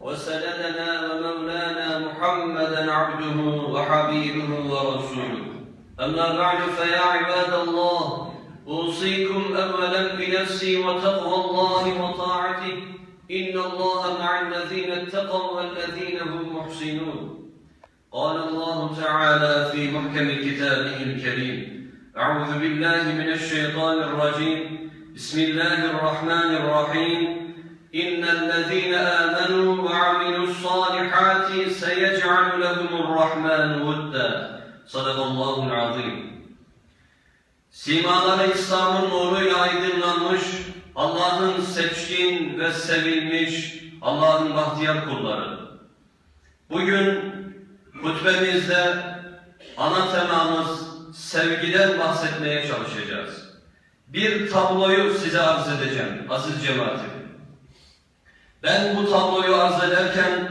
وسندنا ومولانا محمدا عبده وحبيبه ورسوله. أما بعد فيا عباد الله أوصيكم أولا بنفسي وتقوى الله وطاعته. إن الله مع الذين اتقوا والذين هم محسنون. قال الله تعالى في محكم كتابه الكريم أعوذ بالله من الشيطان الرجيم. بسم الله الرحمن الرحيم. إن الذين آمنوا وعملوا الصالحات سيجعل لهم الرحمن ودا صدق الله العظيم Simaları İslam'ın nuruyla aydınlanmış, Allah'ın seçkin ve sevilmiş, Allah'ın bahtiyar kulları. Bugün hutbemizde ana temamız sevgiden bahsetmeye çalışacağız. Bir tabloyu size arz edeceğim aziz cemaatim. Ben bu tabloyu arz ederken,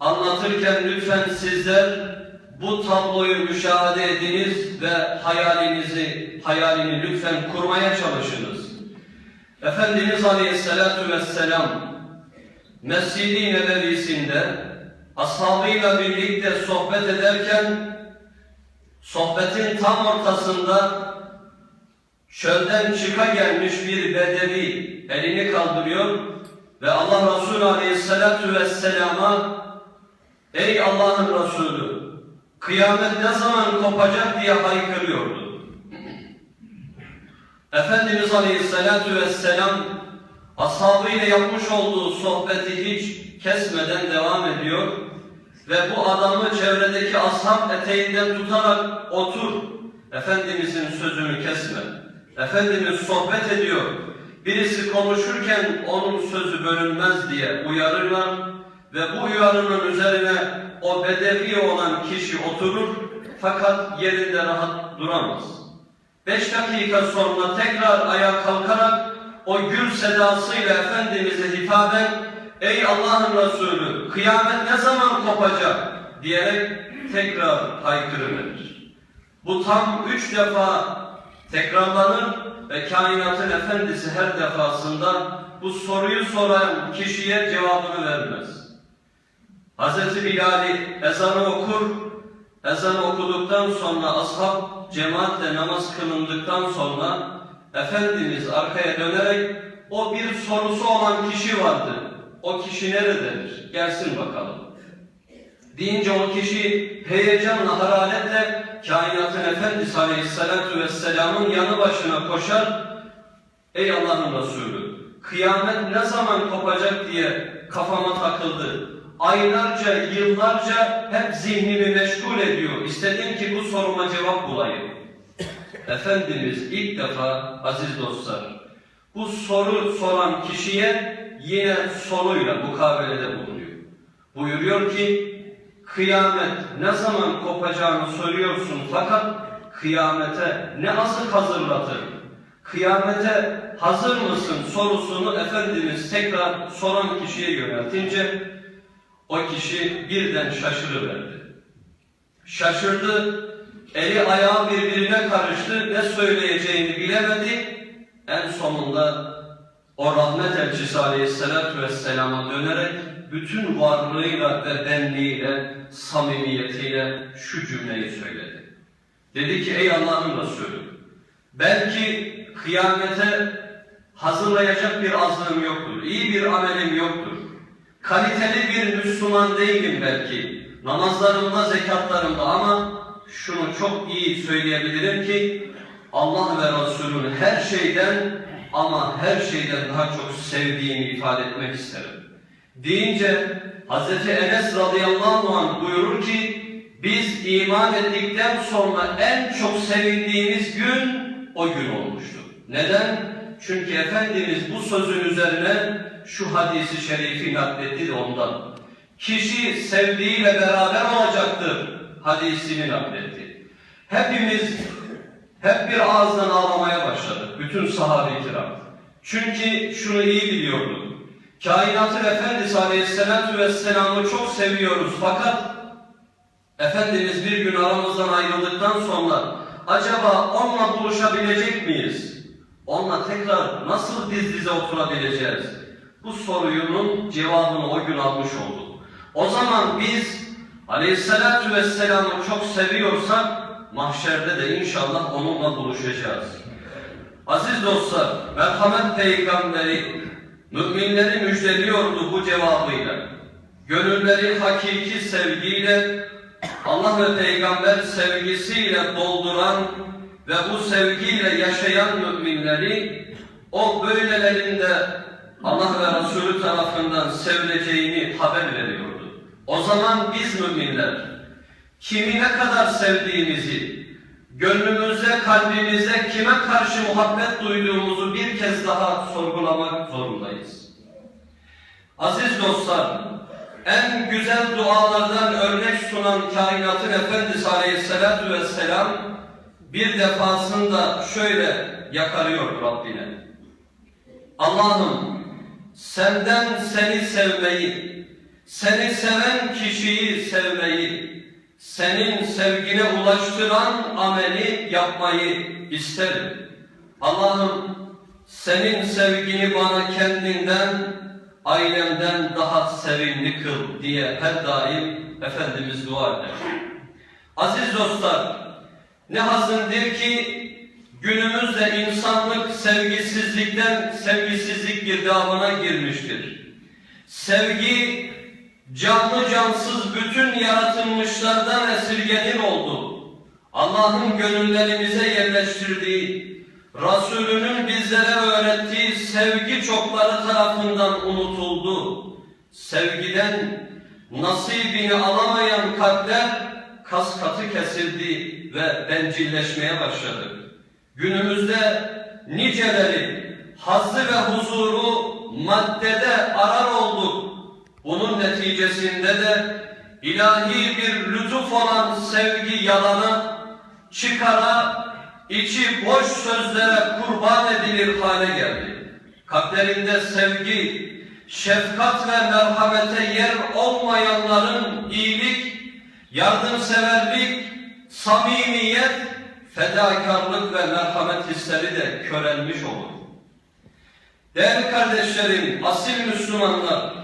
anlatırken lütfen sizler bu tabloyu müşahede ediniz ve hayalinizi, hayalini lütfen kurmaya çalışınız. Efendimiz Aleyhisselatü Vesselam Mescid-i Nebevisinde ashabıyla birlikte sohbet ederken sohbetin tam ortasında çölden çıka gelmiş bir bedevi elini kaldırıyor ve Allah Resulü Aleyhisselatü Vesselam'a Ey Allah'ın Resulü kıyamet ne zaman kopacak diye haykırıyordu. Efendimiz Aleyhisselatü Vesselam ashabıyla yapmış olduğu sohbeti hiç kesmeden devam ediyor ve bu adamı çevredeki ashab eteğinden tutarak otur, Efendimizin sözünü kesme. Efendimiz sohbet ediyor. Birisi konuşurken onun sözü bölünmez diye uyarırlar ve bu uyarının üzerine o bedevi olan kişi oturur fakat yerinde rahat duramaz. Beş dakika sonra tekrar ayağa kalkarak o gül sedasıyla Efendimiz'e hitaben Ey Allah'ın Resulü kıyamet ne zaman kopacak diyerek tekrar haykırıverir. Bu tam üç defa tekrarlanır ve kainatın efendisi her defasında bu soruyu soran kişiye cevabını vermez. Hazreti Bilal'i ezanı okur, ezanı okuduktan sonra ashab cemaatle namaz kılındıktan sonra Efendimiz arkaya dönerek o bir sorusu olan kişi vardı. O kişi nerededir? Gelsin bakalım. Deyince o kişi heyecanla, hararetle kainatın Efendisi Aleyhisselatü Vesselam'ın yanı başına koşar. Ey Allah'ın Resulü, kıyamet ne zaman kopacak diye kafama takıldı. Aylarca, yıllarca hep zihnimi meşgul ediyor. İstedim ki bu soruma cevap bulayım. Efendimiz ilk defa aziz dostlar, bu soru soran kişiye yine soruyla mukabelede bulunuyor. Buyuruyor ki, kıyamet ne zaman kopacağını soruyorsun fakat kıyamete ne azık hazırlatır? Kıyamete hazır mısın sorusunu Efendimiz tekrar soran kişiye yöneltince o kişi birden şaşırıverdi. Şaşırdı, eli ayağı birbirine karıştı, ne söyleyeceğini bilemedi. En sonunda o rahmet elçisi aleyhissalatü vesselama dönerek bütün varlığıyla ve benliğiyle, samimiyetiyle şu cümleyi söyledi. Dedi ki ey Allah'ın Resulü, belki kıyamete hazırlayacak bir azlığım yoktur, iyi bir amelim yoktur. Kaliteli bir Müslüman değilim belki, namazlarımda, zekatlarımda ama şunu çok iyi söyleyebilirim ki Allah ve Resulünü her şeyden ama her şeyden daha çok sevdiğimi ifade etmek isterim. Deyince Hz. Enes radıyallahu anh buyurur ki biz iman ettikten sonra en çok sevindiğimiz gün o gün olmuştu. Neden? Çünkü Efendimiz bu sözün üzerine şu hadisi şerifi nakletti de ondan. Kişi sevdiğiyle beraber olacaktır. hadisini nakletti. Hepimiz hep bir ağızdan ağlamaya başladık. Bütün sahabe-i kiram. Çünkü şunu iyi biliyorduk. Kainatın Efendisi Aleyhisselatü Vesselam'ı çok seviyoruz fakat Efendimiz bir gün aramızdan ayrıldıktan sonra acaba onunla buluşabilecek miyiz? Onunla tekrar nasıl diz dize oturabileceğiz? Bu sorunun cevabını o gün almış olduk. O zaman biz Aleyhisselatü Vesselam'ı çok seviyorsak mahşerde de inşallah onunla buluşacağız. Aziz dostlar, merhamet peygamberi müminleri müjdeliyordu bu cevabıyla. Gönülleri hakiki sevgiyle, Allah ve peygamber sevgisiyle dolduran ve bu sevgiyle yaşayan müminleri o böylelerinde Allah ve Resulü tarafından sevileceğini haber veriyordu. O zaman biz müminler kimi ne kadar sevdiğimizi, gönlümüze, kalbimize kime karşı muhabbet duyduğumuzu bir kez daha sorgulamak zorundayız. Aziz dostlar, en güzel dualardan örnek sunan kainatın Efendisi Aleyhisselatü Vesselam bir defasında şöyle yakarıyor Rabbine. Allah'ım senden seni sevmeyi, seni seven kişiyi sevmeyi, senin sevgine ulaştıran ameli yapmayı isterim. Allah'ım senin sevgini bana kendinden, ailemden daha sevimli kıl diye her daim Efendimiz dua eder. Aziz dostlar, ne hazındır ki günümüzde insanlık sevgisizlikten sevgisizlik girdabına girmiştir. Sevgi canlı cansız bütün yaratılmışlardan esirgenir oldu. Allah'ın gönüllerimize yerleştirdiği, Resulünün bizlere öğrettiği sevgi çokları tarafından unutuldu. Sevgiden nasibini alamayan kalpler kas katı kesildi ve bencilleşmeye başladı. Günümüzde niceleri hazzı ve huzuru maddede arar olduk. Bunun neticesinde de ilahi bir lütuf olan sevgi yalana, çıkara, içi boş sözlere kurban edilir hale geldi. Kalplerinde sevgi, şefkat ve merhamete yer olmayanların iyilik, yardımseverlik, samimiyet, fedakarlık ve merhamet hisleri de körelmiş olur. Değerli kardeşlerim, asil Müslümanlar,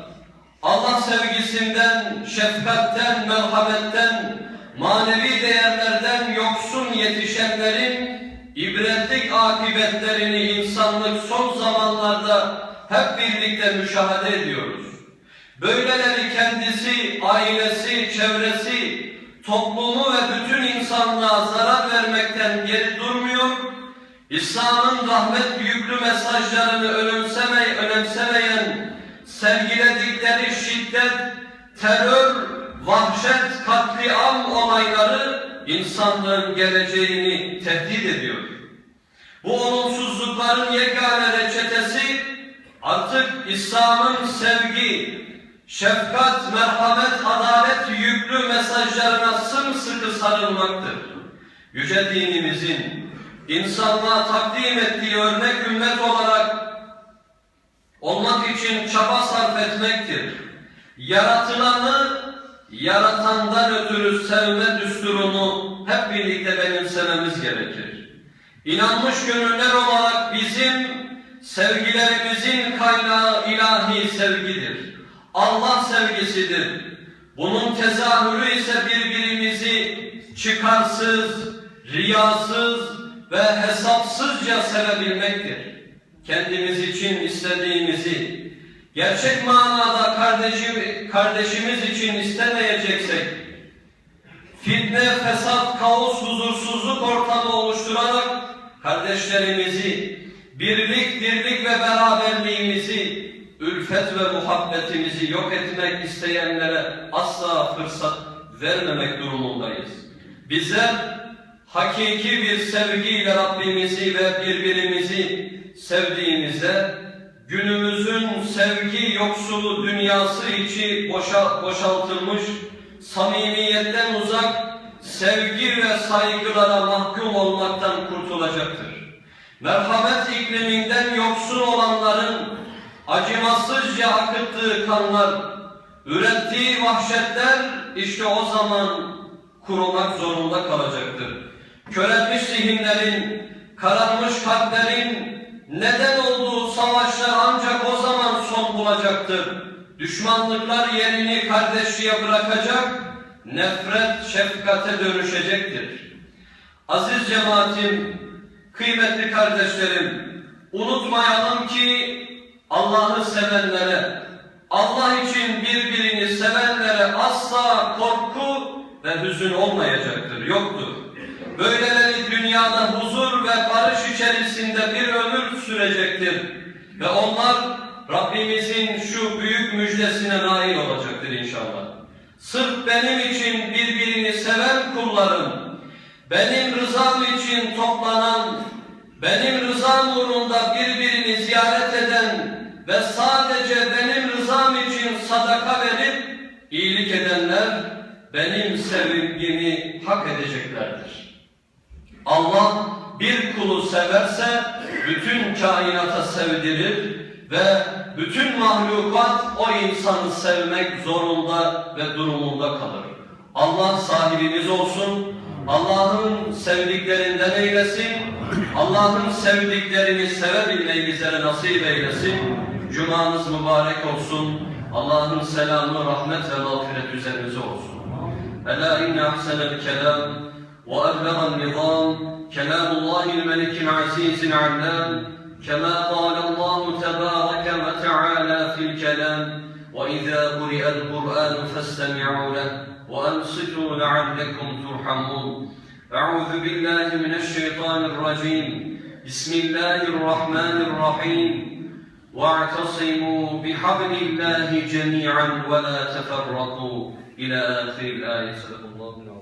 Allah sevgisinden, şefkatten, merhametten, manevi değerlerden yoksun yetişenlerin ibretlik akıbetlerini insanlık son zamanlarda hep birlikte müşahede ediyoruz. Böyleleri kendisi, ailesi, çevresi, toplumu ve bütün insanlığa zarar vermekten geri durmuyor, İslam'ın rahmet yüklü mesajlarını önemsemey önemsemeyen, sergiledikleri şiddet, terör, vahşet, katliam olayları insanlığın geleceğini tehdit ediyor. Bu olumsuzlukların yegane reçetesi artık İslam'ın sevgi, şefkat, merhamet, adalet yüklü mesajlarına sımsıkı sarılmaktır. Yüce dinimizin insanlığa takdim ettiği örnek ümmet olarak olmak için çaba sarf etmektir. Yaratılanı yaratandan ötürü sevme düsturunu hep birlikte benimsememiz gerekir. İnanmış gönüller olarak bizim sevgilerimizin kaynağı ilahi sevgidir. Allah sevgisidir. Bunun tezahürü ise birbirimizi çıkarsız, riyasız ve hesapsızca sevebilmektir. Kendimiz için istediğimizi, gerçek manada kardeşim, kardeşimiz için istemeyeceksek, fitne, fesat, kaos, huzursuzluk ortamı oluşturarak kardeşlerimizi, birlik, dirlik ve beraberliğimizi, ülfet ve muhabbetimizi yok etmek isteyenlere asla fırsat vermemek durumundayız. Bizler hakiki bir sevgiyle Rabbimizi ve birbirimizi sevdiğimize, günümüzün sevgi yoksulu dünyası içi boşa, boşaltılmış, samimiyetten uzak, sevgi ve saygılara mahkum olmaktan kurtulacaktır. Merhamet ikliminden yoksun olanların acımasızca akıttığı kanlar, ürettiği vahşetler işte o zaman kurumak zorunda kalacaktır. Körelmiş zihinlerin, kararmış kalplerin neden bulacaktır. Düşmanlıklar yerini kardeşliğe bırakacak, nefret şefkate dönüşecektir. Aziz cemaatim, kıymetli kardeşlerim, unutmayalım ki Allah'ı sevenlere, Allah için birbirini sevenlere asla korku ve hüzün olmayacaktır, yoktur. Böyleleri dünyada huzur ve barış içerisinde bir ömür sürecektir. Ve onlar Rabbimizin şu büyük müjdesine nail olacaktır inşallah. Sırf benim için birbirini seven kullarım, benim rızam için toplanan, benim rızam uğrunda birbirini ziyaret eden ve sadece benim rızam için sadaka verip iyilik edenler benim sevgimi hak edeceklerdir. Allah bir kulu severse bütün kainata sevdirir ve bütün mahlukat o insanı sevmek zorunda ve durumunda kalır. Allah sahibimiz olsun, Allah'ın sevdiklerinden eylesin, Allah'ın sevdiklerini sevebilmeyi bize nasip eylesin. Cumanız mübarek olsun, Allah'ın selamı, rahmet ve mağfiret üzerinize olsun. Ela inne ahsenel kelam ve eblegan nizam, kelamullahil melikil azizil allam, كما قال الله تبارك وتعالى في الكلام وإذا قرئ القرآن فاستمعوا له وأنصتوا لعلكم ترحمون. أعوذ بالله من الشيطان الرجيم. بسم الله الرحمن الرحيم. واعتصموا بحبل الله جميعا ولا تفرقوا. إلى آخر الآية. صدق الله العظيم.